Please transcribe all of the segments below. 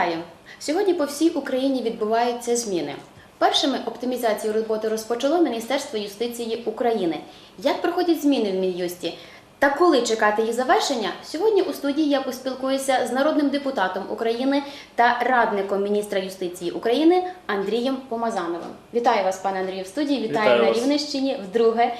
Вітаю! Сьогодні по всій Україні відбуваються зміни. Першими оптимізацію роботи розпочало Міністерство юстиції України. Як проходять зміни в Мін'юсті? Та коли чекати їх завершення? Сьогодні у студії я поспілкуюся з народним депутатом України та радником міністра юстиції України Андрієм Помазановим. Вітаю вас, пане Андрію, в студії. Вітаю, Вітаю на вас. Рівненщині вдруге.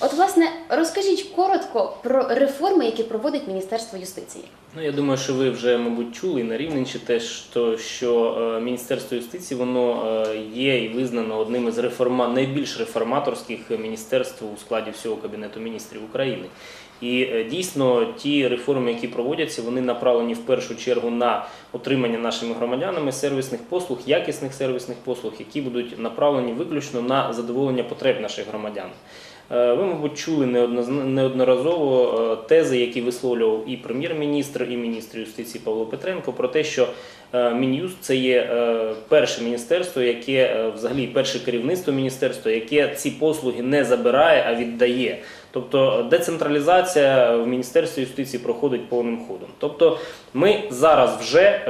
От, власне, розкажіть коротко про реформи, які проводить Міністерство юстиції. Ну, я думаю, що ви вже, мабуть, чули на Рівненщі теж, то, що е, Міністерство юстиції воно е, є і визнано одним із реформа... найбільш реформаторських міністерств у складі всього Кабінету міністрів України. І е, дійсно ті реформи, які проводяться, вони направлені в першу чергу на отримання нашими громадянами сервісних послуг, якісних сервісних послуг, які будуть направлені виключно на задоволення потреб наших громадян. Е, Ви, мабуть, чули неодноразово е, тези, які висловлював і прем'єр-міністр, і міністр юстиції Павло Петренко, про те, що е, Мін'юст це є перше міністерство, яке взагалі перше керівництво міністерства, яке ці послуги не забирає, а віддає. Тобто децентралізація в Міністерстві юстиції проходить повним ходом. Тобто ми зараз вже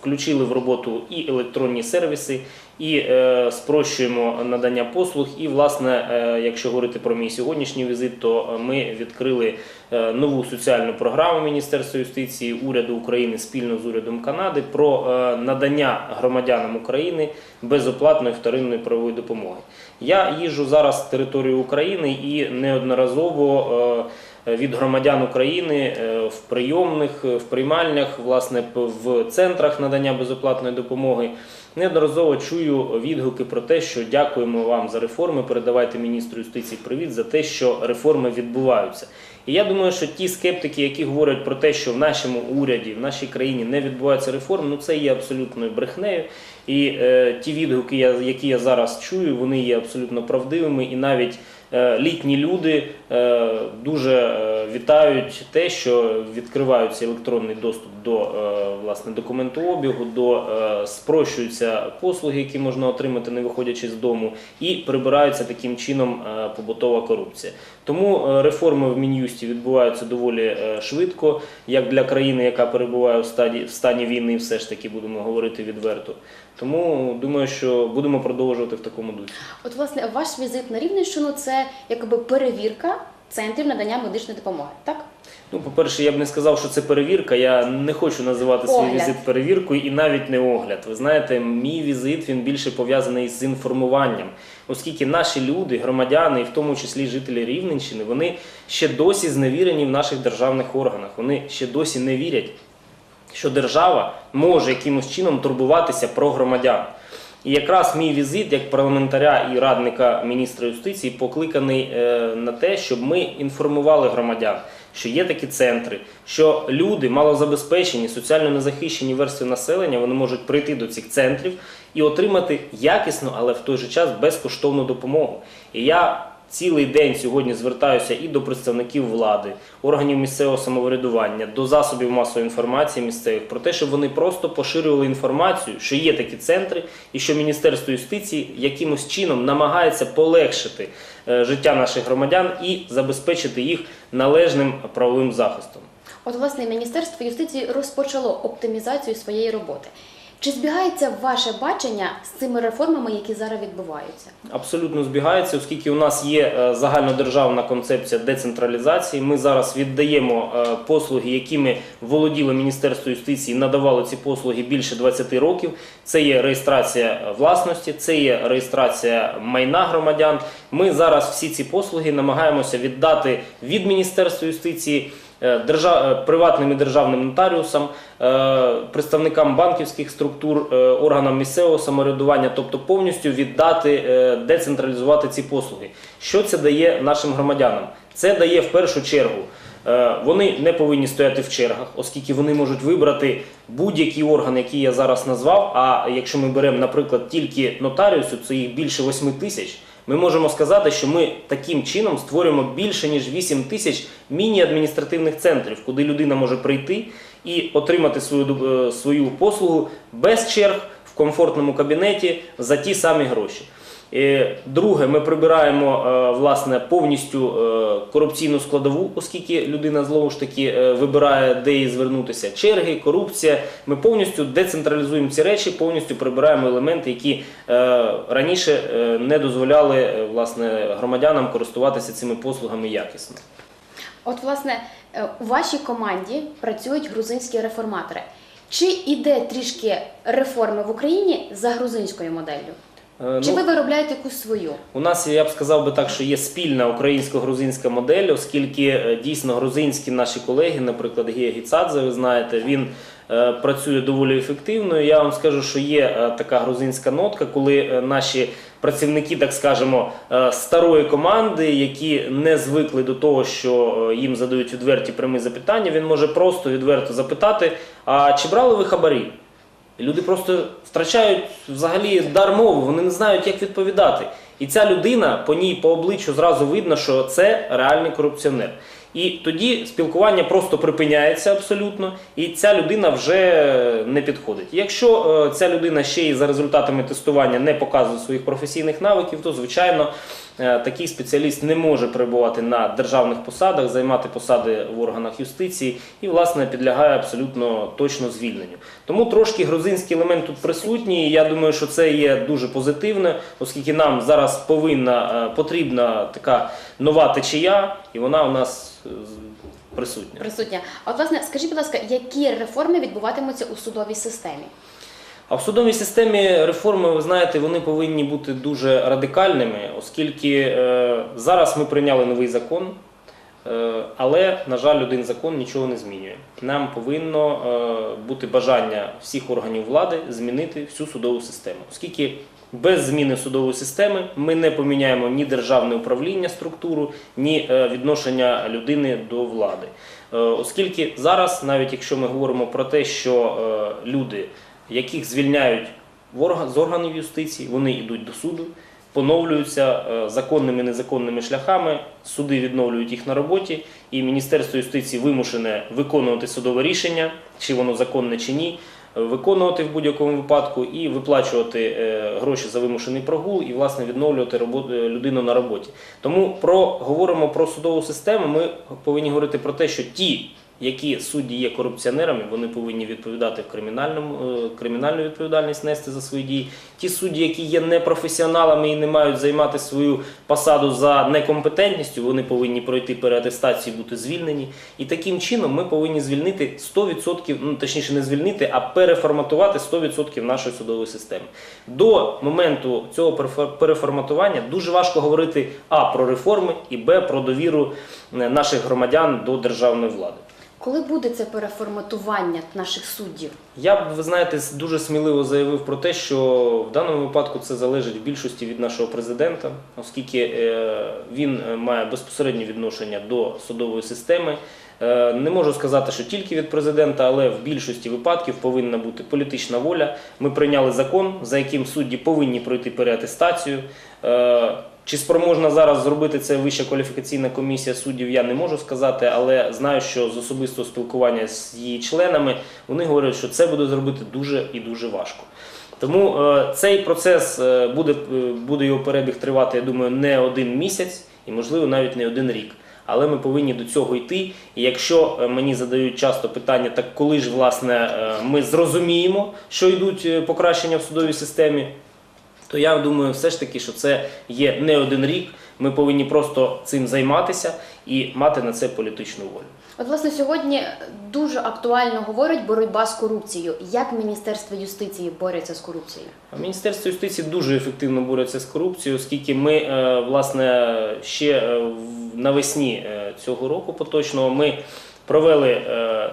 включили в роботу і електронні сервіси, і е, спрощуємо надання послуг. І, власне, е, якщо говорити про мій сьогоднішній візит, то ми відкрили е, нову соціальну програму Міністерства юстиції уряду України спільно з урядом Канади про е, надання громадянам України безоплатної вторинної правової допомоги. Я їжджу зараз територію України і неодноразово. Від громадян України е, в прийомних, е, в приймальнях, власне, в центрах надання безоплатної допомоги. Неодноразово чую відгуки про те, що дякуємо вам за реформи. Передавайте міністру юстиції привіт за те, що реформи відбуваються. І я думаю, що ті скептики, які говорять про те, що в нашому уряді, в нашій країні не відбуваються реформи, ну це є абсолютною брехнею. І е, ті відгуки, які я зараз чую, вони є абсолютно правдивими, і навіть літні люди е, дуже е, вітають те, що відкриваються електронний доступ до е, власне документообігу, до е, спрощуються послуги, які можна отримати, не виходячи з дому, і прибирається таким чином е, побутова корупція. Тому е, реформи в мін'юсті відбуваються доволі е, швидко, як для країни, яка перебуває в стаді в стані війни, все ж таки будемо говорити відверто. Тому думаю, що будемо продовжувати в такому дусі. От, власне, ваш візит на Рівненщину це якби перевірка центрів надання медичної допомоги, так? Ну, по-перше, я б не сказав, що це перевірка. Я не хочу називати свій Огляд. візит перевіркою і навіть не огляд. Ви знаєте, мій візит він більше пов'язаний з інформуванням, оскільки наші люди, громадяни, і в тому числі жителі Рівненщини, вони ще досі зневірені в наших державних органах. Вони ще досі не вірять, що держава може якимось чином турбуватися про громадян. І якраз мій візит як парламентаря і радника міністра юстиції покликаний е, на те, щоб ми інформували громадян, що є такі центри, що люди малозабезпечені, соціально незахищені верстви населення, вони можуть прийти до цих центрів і отримати якісну, але в той же час безкоштовну допомогу. І я цілий день сьогодні звертаюся і до представників влади, органів місцевого самоврядування, до засобів масової інформації місцевих про те, щоб вони просто поширювали інформацію, що є такі центри, і що Міністерство юстиції якимось чином намагається полегшити е, життя наших громадян і забезпечити їх належним правовим захистом. От, власне, Міністерство юстиції розпочало оптимізацію своєї роботи. Чи збігається ваше бачення з цими реформами, які зараз відбуваються? Абсолютно збігається, оскільки у нас є е, загальнодержавна концепція децентралізації. Ми зараз віддаємо е, послуги, якими володіло Міністерство юстиції, надавало ці послуги більше 20 років. Це є реєстрація е, власності, це є реєстрація майна громадян. Ми зараз всі ці послуги намагаємося віддати від Міністерства юстиції. Е, держа- е, приватним і державним нотаріусам, е, представникам банківських структур, органам місцевого самоврядування, тобто повністю віддати, децентралізувати ці послуги. Що це дає нашим громадянам? Це дає в першу чергу. Вони не повинні стояти в чергах, оскільки вони можуть вибрати будь-який орган, який я зараз назвав. А якщо ми беремо, наприклад, тільки нотаріусу, це їх більше 8 тисяч. Ми можемо сказати, що ми таким чином створюємо більше ніж 8 тисяч міні-адміністративних центрів, куди людина може прийти і отримати свою, е, свою послугу без черг в комфортному кабінеті за ті самі гроші. Друге, ми прибираємо е, власне повністю е, корупційну складову, оскільки людина знову ж таки е, вибирає, де їй звернутися. Черги, корупція. Ми повністю децентралізуємо ці речі, повністю прибираємо елементи, які раніше не дозволяли власне громадянам користуватися цими послугами якісно. От, власне, у вашій команді працюють грузинські реформатори. Чи іде трішки реформи в Україні за грузинською моделлю? Е, Чи ну, ви виробляєте якусь свою? У нас я б сказав би так, що є спільна українсько-грузинська модель, оскільки е, дійсно грузинські наші колеги, наприклад, Гія Гіцадзе, ви знаєте, він е, працює доволі ефективно. Я вам скажу, що є е, така грузинська нотка, коли е, наші працівники, так скажемо, е, старої команди, які не звикли до того, що е, їм задають відверті прямі запитання, він може просто відверто запитати: а чи брали ви хабарі? І люди просто втрачають взагалі дар мови, вони не знають, як відповідати. І ця людина по ній по обличчю зразу видно, що це реальний корупціонер. І тоді спілкування просто припиняється абсолютно, і ця людина вже не підходить. Якщо е, ця людина ще й за результатами тестування не показує своїх професійних навиків, то звичайно такий спеціаліст не може перебувати на державних посадах, займати посади в органах юстиції і, власне, підлягає абсолютно точно звільненню. Тому трошки грузинський елемент тут присутній. Я думаю, що це є дуже позитивне, оскільки нам зараз повинна е, потрібна така нова течія, і вона у нас е, присутня. Присутня. А от, власне, скажіть, будь ласка, які реформи відбуватимуться у судовій системі? А в судовій системі реформи, ви знаєте, вони повинні бути дуже радикальними, оскільки е, зараз ми прийняли новий закон, е, але, на жаль, один закон нічого не змінює. Нам повинно е, бути бажання всіх органів влади змінити всю судову систему, оскільки без зміни судової системи ми не поміняємо ні державне управління структуру, ні е, відношення людини до влади. Е, Оскільки зараз, навіть якщо ми говоримо про те, що е, люди, яких звільняють з органів юстиції, вони йдуть до суду, поновлюються е, законними і незаконними шляхами, суди відновлюють їх на роботі, і Міністерство юстиції вимушене виконувати судове рішення, чи воно законне чи ні, е, виконувати в будь-якому випадку і виплачувати е, гроші за вимушений прогул і власне відновлювати робот- е, людину на роботі. Тому про говоримо про судову систему. Ми повинні говорити про те, що ті, які судді є корупціонерами, вони повинні відповідати в кримінальному е, кримінальну відповідальність нести за свої дії. Ті судді, які є непрофесіоналами і не мають займати свою посаду за некомпетентністю, вони повинні пройти переатестацію, бути звільнені. І таким чином ми повинні звільнити 100%, ну точніше не звільнити, а переформатувати 100% нашої судової системи. До моменту цього перефор- переформатування дуже важко говорити а про реформи і б про довіру е, наших громадян до державної влади. Коли буде це переформатування наших суддів? Я б, ви знаєте, дуже сміливо заявив про те, що в даному випадку це залежить в більшості від нашого президента, оскільки е, він е, має безпосереднє відношення до судової системи. Е, Не можу сказати, що тільки від президента, але в більшості випадків повинна бути політична воля. Ми прийняли закон, за яким судді повинні пройти переатестацію. Чи спроможна зараз зробити це вища кваліфікаційна комісія суддів, я не можу сказати, але знаю, що з особистого спілкування з її членами вони говорять, що це буде зробити дуже і дуже важко. Тому е, цей процес е, буде, е, буде його перебіг тривати, я думаю, не один місяць і, можливо, навіть не один рік. Але ми повинні до цього йти. І якщо мені задають часто питання, так коли ж власне ми зрозуміємо, що йдуть покращення в судовій системі, то я думаю, все ж таки, що це є не один рік. Ми повинні просто цим займатися і мати на це політичну волю. От, власне, сьогодні дуже актуально говорить боротьба з корупцією. Як Міністерство юстиції бореться з корупцією? Міністерство юстиції дуже ефективно бореться з корупцією, оскільки ми е, власне ще е, навесні е, цього року поточного ми провели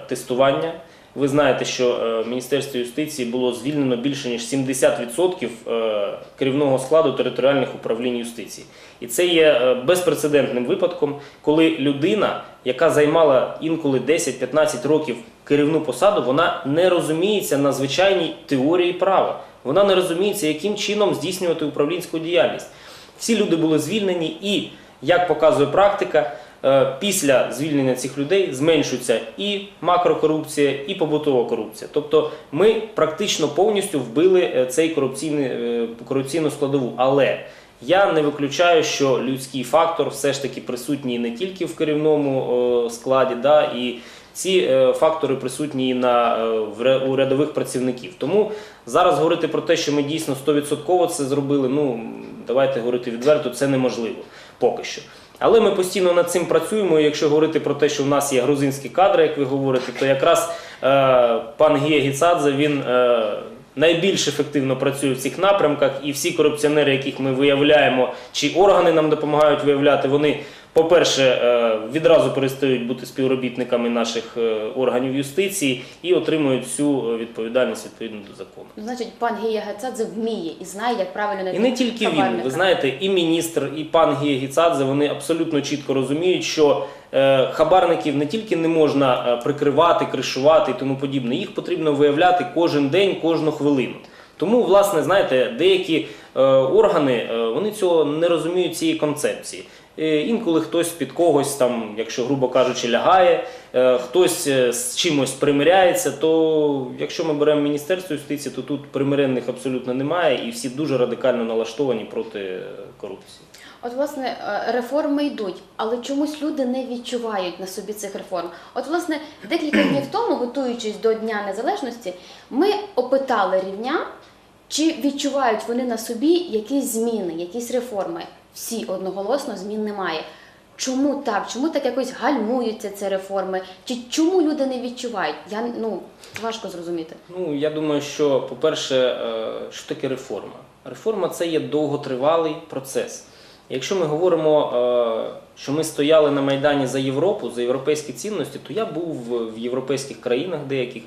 тестування. Ви знаєте, що е, в Міністерстві юстиції було звільнено більше ніж 70% е, керівного складу територіальних управлінь юстиції. І це є е, безпрецедентним випадком, коли людина, яка займала інколи 10-15 років керівну посаду, вона не розуміється на звичайній теорії права. Вона не розуміється, яким чином здійснювати управлінську діяльність. Всі люди були звільнені, і як показує практика, після звільнення цих людей зменшується і макрокорупція, і побутова корупція. Тобто ми практично повністю вбили е, цей корупційний, е, корупційну складову. Але Я не виключаю, що людський фактор все ж таки присутній не тільки в керівному е, складі, да, і ці е, фактори присутні і на, е, у рядових працівників. Тому зараз говорити про те, що ми дійсно 100% це зробили, ну давайте говорити відверто, це неможливо поки що. Але ми постійно над цим працюємо. І якщо говорити про те, що в нас є грузинські кадри, як ви говорите, то якраз е, пан Гія Гіцадзе він е, найбільш ефективно працює в цих напрямках, і всі корупціонери, яких ми виявляємо, чи органи нам допомагають виявляти, вони. По-перше, е, відразу перестають бути співробітниками наших е, органів юстиції і отримують всю е, відповідальність відповідно до закону. Значить, пан Гія Гецадзе вміє і знає, як правильно не І не тільки він, ви знаєте, і міністр, і пан Гія Гіцадзе, вони абсолютно чітко розуміють, що хабарників не тільки не можна прикривати, кришувати і тому подібне, їх потрібно виявляти кожен день, кожну хвилину. Тому, власне, знаєте, деякі е, органи е, вони цього не розуміють цієї концепції. Е, Інколи хтось під когось, там, якщо грубо кажучи, лягає, е, хтось е, з чимось примиряється, то якщо ми беремо Міністерство юстиції, то тут примиренних абсолютно немає, і всі дуже радикально налаштовані проти корупції. От, власне, реформи йдуть, але чомусь люди не відчувають на собі цих реформ. От, власне, декілька днів тому, готуючись до Дня Незалежності, ми опитали рівня, чи відчувають вони на собі якісь зміни, якісь реформи. Всі одноголосно змін немає. Чому так? Чому так якось гальмуються ці реформи? Чи чому люди не відчувають? Я ну важко зрозуміти. Ну, я думаю, що, по-перше, е, що таке реформа? Реформа це є довготривалий процес. Якщо ми говоримо, е, що ми стояли на Майдані за Європу, за європейські цінності, то я був в в європейських країнах деяких,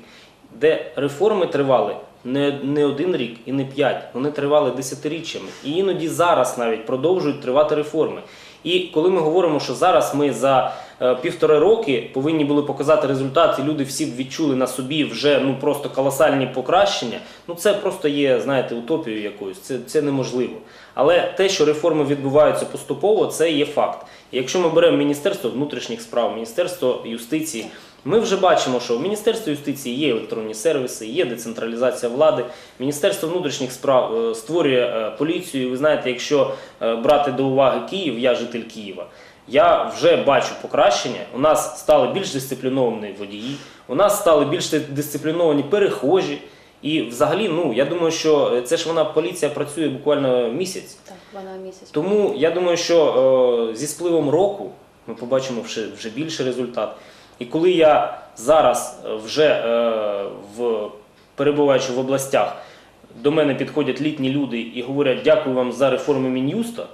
де реформи тривали не, один рік і не п'ять, вони тривали десятиріччями. І іноді зараз навіть продовжують тривати реформи. І коли ми говоримо, що зараз ми за е, півтори роки повинні були показати результат, і люди всі відчули на собі вже ну просто колосальні покращення. Ну це просто є, знаєте, утопією якоюсь. Це, це неможливо. Але те, що реформи відбуваються поступово, це є факт. І якщо ми беремо Міністерство внутрішніх справ, Міністерство юстиції, ми вже бачимо, що в Міністерстві юстиції є електронні сервіси, є децентралізація влади. Міністерство внутрішніх справ е, створює е, поліцію. Ви знаєте, якщо е, брати до уваги Київ, я житель Києва. Я вже бачу покращення. У нас стали більш дисципліновані водії, у нас стали більш дисципліновані перехожі. І взагалі, ну я думаю, що це ж вона поліція працює буквально місяць. Так, вона місяць. Тому я думаю, що е, зі спливом року ми побачимо вже, вже більший результат. І коли я зараз е, вже е, в перебуваючи в областях, до мене підходять літні люди і говорять, дякую вам за реформи Мін'юста.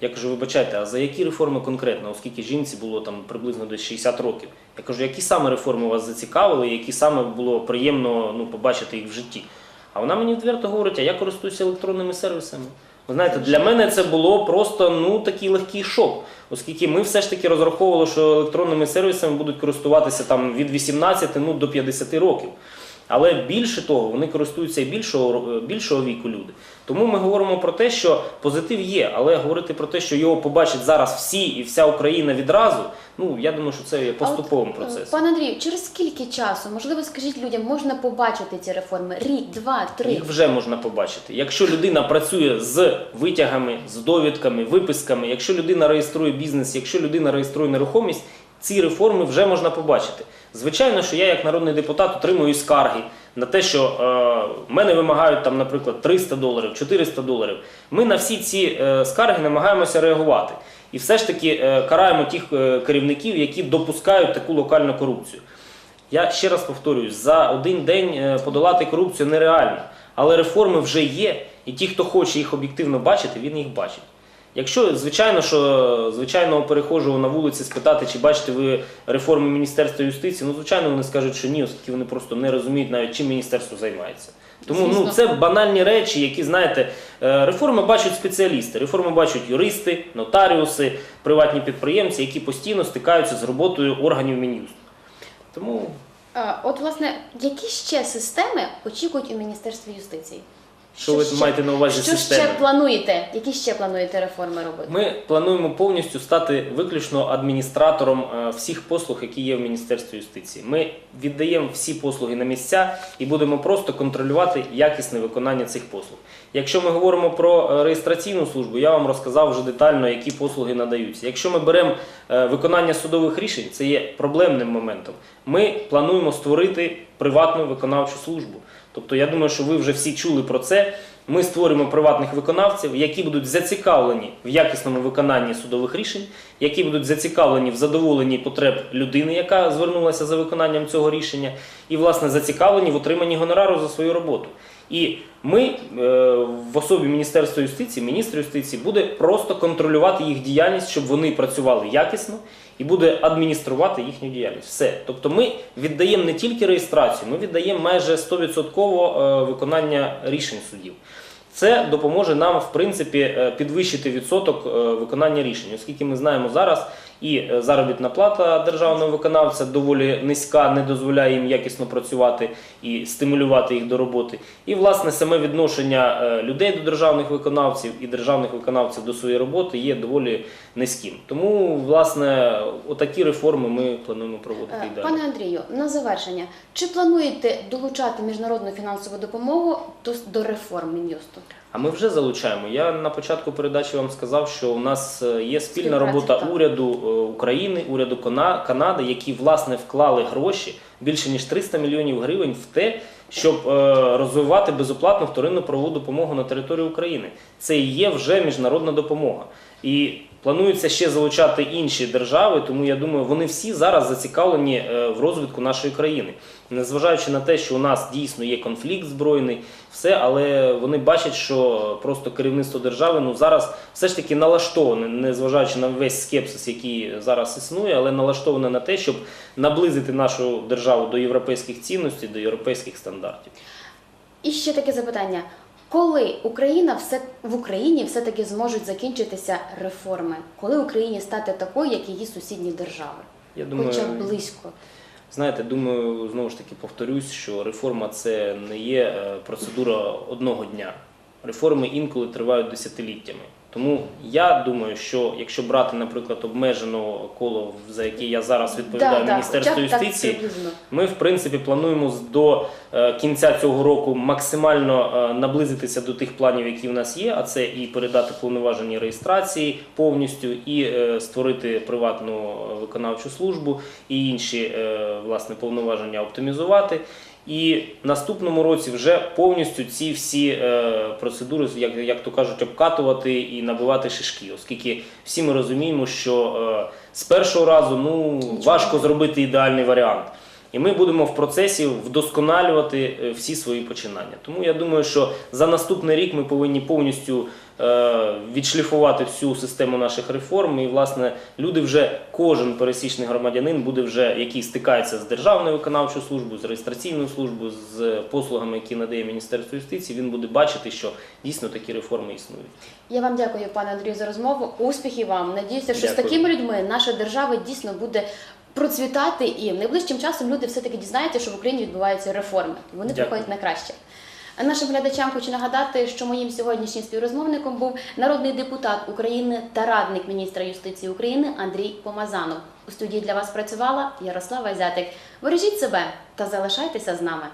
Я кажу, вибачайте, а за які реформи конкретно, оскільки жінці було там приблизно десь 60 років. Я кажу, які саме реформи вас зацікавили, які саме було приємно ну, побачити їх в житті. А вона мені відверто говорить, а я користуюся електронними сервісами. Ви знаєте, для мене це було просто ну такий легкий шок, оскільки ми все ж таки розраховували, що електронними сервісами будуть користуватися там від 18 ну, до 50 років. Але більше того, вони користуються і більшого, більшого віку люди. Тому ми говоримо про те, що позитив є, але говорити про те, що його побачать зараз всі і вся Україна відразу, ну я думаю, що це є поступовим от, е, процесом. Пане Андрію, через скільки часу, можливо, скажіть людям, можна побачити ці реформи? Рік, два, три. Їх вже можна побачити. Якщо людина працює з витягами, з довідками, виписками, якщо людина реєструє бізнес, якщо людина реєструє нерухомість, ці реформи вже можна побачити. Звичайно, що я як народний депутат отримую скарги на те, що е, мене вимагають там, наприклад, 300 доларів, 400 доларів. Ми на всі ці е, скарги намагаємося реагувати. І все ж таки е, караємо тих е, керівників, які допускають таку локальну корупцію. Я ще раз повторюю, за один день е, подолати корупцію нереально, але реформи вже є, і ті, хто хоче їх об'єктивно бачити, він їх бачить. Якщо, звичайно, що звичайного перехожого на вулиці спитати, чи бачите ви реформи Міністерства юстиції, ну звичайно вони скажуть, що ні, оскільки вони просто не розуміють навіть чим міністерство займається. Тому ну це банальні речі, які знаєте, е, реформи бачать спеціалісти, реформи бачать юристи, нотаріуси, приватні підприємці, які постійно стикаються з роботою органів Мін'юсту. Тому От, власне, які ще системи очікують у Міністерстві юстиції? Що ви ще- маєте на увазі Що системи? ще плануєте? Які ще плануєте реформи робити? Ми плануємо повністю стати виключно адміністратором е, всіх послуг, які є в Міністерстві юстиції. Ми віддаємо всі послуги на місця і будемо просто контролювати якісне виконання цих послуг. Якщо ми говоримо про е, реєстраційну службу, я вам розказав вже детально, які послуги надаються. Якщо ми беремо е, виконання судових рішень, це є проблемним моментом. Ми плануємо створити приватну виконавчу службу. Тобто, я думаю, що ви вже всі чули про це. Ми створимо приватних виконавців, які будуть зацікавлені в якісному виконанні судових рішень, які будуть зацікавлені в задоволенні потреб людини, яка звернулася за виконанням цього рішення, і власне зацікавлені в отриманні гонорару за свою роботу. І ми е, в особі Міністерства юстиції, міністр юстиції буде просто контролювати їх діяльність, щоб вони працювали якісно і буде адмініструвати їхню діяльність. Все. Тобто ми віддаємо не тільки реєстрацію, ми віддаємо майже 100% е, виконання рішень судів. Це допоможе нам, в принципі, е, підвищити відсоток е, виконання рішень, оскільки ми знаємо зараз і е, заробітна плата державного виконавця доволі низька, не дозволяє їм якісно працювати і стимулювати їх до роботи. І власне саме відношення е, людей до державних виконавців і державних виконавців до своєї роботи є доволі низьким. Тому, власне, отакі реформи ми плануємо проводити Е, і далі. Пане Андрію, на завершення, чи плануєте долучати міжнародну фінансову допомогу до, до реформ Мін'юсту? А ми вже залучаємо. Я на початку передачі вам сказав, що у нас е, є спільна робота уряду е, України, уряду Канади, які власне вклали гроші більше ніж 300 мільйонів гривень в те, щоб е, розвивати безоплатну вторинну правову допомогу на території України. Це і є вже міжнародна допомога. І планується ще залучати інші держави, тому я думаю, вони всі зараз зацікавлені е, в розвитку нашої країни. Незважаючи на те, що у нас дійсно є конфлікт збройний, все, але вони бачать, що просто керівництво держави ну зараз все ж таки налаштоване, незважаючи на весь скепсис, який зараз існує, але налаштоване на те, щоб наблизити нашу державу до європейських цінностей, до європейських стандартів. І ще таке запитання: коли Україна все в Україні все-таки зможуть закінчитися реформи? Коли Україні стати такою, як її сусідні держави? Я думаю, Хоча б близько. Знаєте, думаю, знову ж таки повторюсь, що реформа це не є е, процедура одного дня. Реформи інколи тривають десятиліттями. Тому я думаю, що якщо брати, наприклад, обмежене коло, за яке я зараз відповідаю Да, да, Міністерству хоча юстиції, ми в принципі плануємо до е, кінця цього року максимально е, наблизитися до тих планів, які в нас є. А це і передати повноваження реєстрації повністю, і е, створити приватну виконавчу службу, і інші власне повноваження оптимізувати. І в наступному році вже повністю ці всі е, процедури, як, як то кажуть, обкатувати і набивати шишки, оскільки всі ми розуміємо, що е, з першого разу ну важко зробити ідеальний варіант. І ми будемо в процесі вдосконалювати е, всі свої починання. Тому я думаю, що за наступний рік ми повинні повністю е, відшліфувати всю систему наших реформ. І, власне, люди вже, кожен пересічний громадянин буде вже, який стикається з державною виконавчою службою, з реєстраційною службою, з послугами, які надає Міністерство юстиції, він буде бачити, що дійсно такі реформи існують. Я вам дякую, пане Андрію, за розмову. Успіхів вам. Надіюся, що з такими людьми наша держава дійсно буде процвітати, і найближчим часом люди все-таки дізнаються, що в Україні відбуваються реформи. Вони Дякую. приходять на краще. Нашим глядачам хочу нагадати, що моїм сьогоднішнім співрозмовником був народний депутат України та радник міністра юстиції України Андрій Помазанов. У студії для вас працювала Ярослава Зятик. Бережіть себе та залишайтеся з нами.